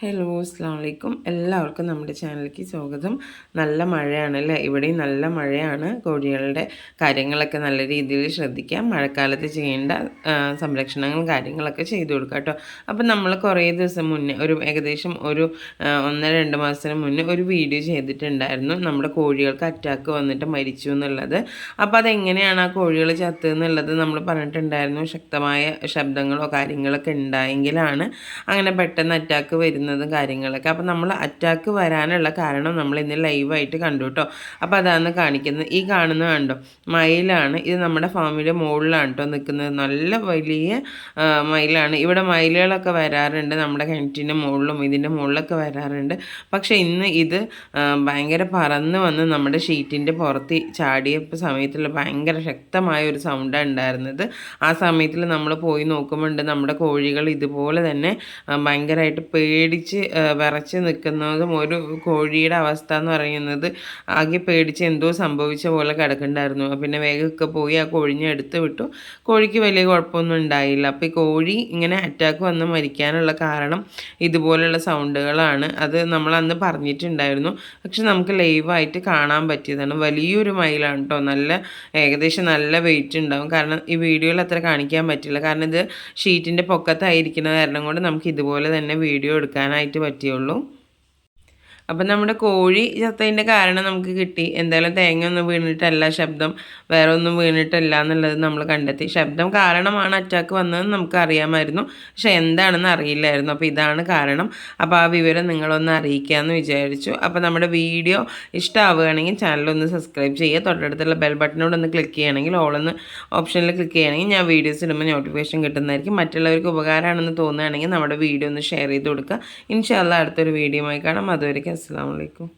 Hello അസ്ലാമലൈക്കും എല്ലാവർക്കും നമ്മുടെ ചാനലിലേക്ക് സ്വാഗതം. നല്ല മഴയാണ് അല്ലേ? ഇവിടെയും നല്ല മഴയാണ്. കോഴികളുടെ കാര്യങ്ങളൊക്കെ നല്ല രീതിയിൽ ശ്രദ്ധിക്കാം. മഴക്കാലത്ത് ചെയ്യേണ്ട സംരക്ഷണങ്ങളും കാര്യങ്ങളൊക്കെ ചെയ്തു കൊടുക്കുക കേട്ടോ. അപ്പം നമ്മൾ കുറേ ദിവസം മുന്നേ ഒരു ഏകദേശം ഒരു ഒന്നര രണ്ട് മാസത്തിന് മുന്നേ ഒരു വീഡിയോ ചെയ്തിട്ടുണ്ടായിരുന്നു. നമ്മുടെ കോഴികൾക്ക് അറ്റാക്ക് വന്നിട്ട് മരിച്ചു എന്നുള്ളത്. അപ്പോൾ അതെങ്ങനെയാണ് ആ കോഴികൾ ചത്ത് എന്നുള്ളത് നമ്മൾ പറഞ്ഞിട്ടുണ്ടായിരുന്നു. ശക്തമായ ശബ്ദങ്ങളോ കാര്യങ്ങളൊക്കെ ഉണ്ടായെങ്കിലാണ്. അങ്ങനെ പെട്ടെന്ന് അറ്റാക്ക് വരുന്നതും കാര്യങ്ങളൊക്കെ. അപ്പോൾ നമ്മൾ അറ്റാക്ക് വരാനുള്ള കാരണം നമ്മൾ ഇന്ന് ലൈവായിട്ട് കണ്ടു കേട്ടോ അപ്പോൾ അതാണ് കാണിക്കുന്നത്. ഈ കാണുന്ന കണ്ടോ? മയിലാണ്. ഇത് നമ്മുടെ ഫാമിന്റെ മുകളിലാണ് കേട്ടോ നിൽക്കുന്നത് നല്ല വലിയ മയിലാണ്. ഇവിടെ മയിലുകളൊക്കെ വരാറുണ്ട് നമ്മുടെ കിണറ്റിന്റെ മുകളിലും ഇതിന്റെ മുകളിലൊക്കെ വരാറുണ്ട്. പക്ഷേ ഇന്ന് ഇത് ഭയങ്കര പറന്ന് വന്ന് നമ്മുടെ ഷീറ്റിന്റെ പുറത്ത് ചാടിയപ്പോൾ സമയത്തുള്ള ഭയങ്കര ശക്തമായ ഒരു സൗണ്ടാണ് ഉണ്ടായിരുന്നത്. ആ സമയത്തിൽ നമ്മൾ പോയി നോക്കുമ്പോൾ നമ്മുടെ കോഴികൾ ഇതുപോലെ തന്നെ ഭയങ്കരമായിട്ട് ഭയങ്കരമായിട്ട് പേടിച്ച് വിറച്ച് നിൽക്കുന്നതും ഒരു കോഴിയുടെ അവസ്ഥ എന്ന് പറയുന്നത് ആകെ പേടിച്ച് എന്തോ സംഭവിച്ച പോലെ കിടക്കണ്ടായിരുന്നു പിന്നെ വേഗമൊക്കെ പോയി ആ കോഴിനെ എടുത്ത് വിട്ടു. കോഴിക്ക് വലിയ കുഴപ്പമൊന്നും ഉണ്ടായില്ല. അപ്പോൾ ഈ കോഴി ഇങ്ങനെ അറ്റാക്ക് വന്ന് മരിക്കാനുള്ള കാരണം ഇതുപോലെയുള്ള സൗണ്ടുകളാണ് അത് നമ്മൾ അന്ന് പറഞ്ഞിട്ടുണ്ടായിരുന്നു. പക്ഷെ നമുക്ക് ലൈവായിട്ട് കാണാൻ പറ്റിയതാണ്. വലിയൊരു മയിലാണ് കേട്ടോ നല്ല ഏകദേശം നല്ല വെയിറ്റ് ഉണ്ടാവും. കാരണം ഈ വീഡിയോയിൽ അത്ര കാണിക്കാൻ പറ്റില്ല. കാരണം ഇത് ഷീറ്റിന്റെ പൊക്കത്തായിരിക്കുന്ന കാരണം കൊണ്ട് നമുക്ക് ഇതുപോലെ തന്നെ വീഡിയോ എടുക്കാനായിട്ട് പറ്റിയുള്ളൂ. അപ്പം നമ്മുടെ കോഴി ചത്തതിന്റെ കാരണം നമുക്ക് കിട്ടി. എന്തായാലും തേങ്ങ ഒന്നും വീണിട്ടല്ല ശബ്ദം. വേറെ ഒന്നും വീണിട്ടല്ല എന്നുള്ളത് നമ്മൾ കണ്ടെത്തി. ശബ്ദം കാരണമാണ് അറ്റാക്ക് വന്നതെന്ന് നമുക്ക് അറിയാമായിരുന്നു പക്ഷെ എന്താണെന്ന് അറിയില്ലായിരുന്നു. അപ്പോൾ ഇതാണ് കാരണം. അപ്പോൾ ആ വിവരം നിങ്ങളൊന്ന് അറിയിക്കാമെന്ന് വിചാരിച്ചു. അപ്പോൾ നമ്മുടെ വീഡിയോ ഇഷ്ടമാവുകയാണെങ്കിൽ ചാനലൊന്ന് സബ്സ്ക്രൈബ് ചെയ്യുക. തൊട്ടടുത്തുള്ള ബെൽ ബട്ടനോട് ഒന്ന് ക്ലിക്ക് ചെയ്യുകയാണെങ്കിൽ ഓളൊന്ന് ഓപ്ഷനിൽ ക്ലിക്ക് ചെയ്യുകയാണെങ്കിൽ ഞാൻ വീഡിയോസ് ഇടുമ്പോൾ നോട്ടിഫിക്കേഷൻ കിട്ടുന്നതായിരിക്കും. മറ്റുള്ളവർക്ക് ഉപകാരമാണെന്ന് തോന്നുകയാണെങ്കിൽ നമ്മുടെ വീഡിയോ ഒന്ന് ഷെയർ ചെയ്ത് കൊടുക്കുക. ഇൻഷാല്ല അടുത്തൊരു വീഡിയോ ആയി കാണാം. അതുവരെയ്ക്കും আসসালামু আলাইকুম।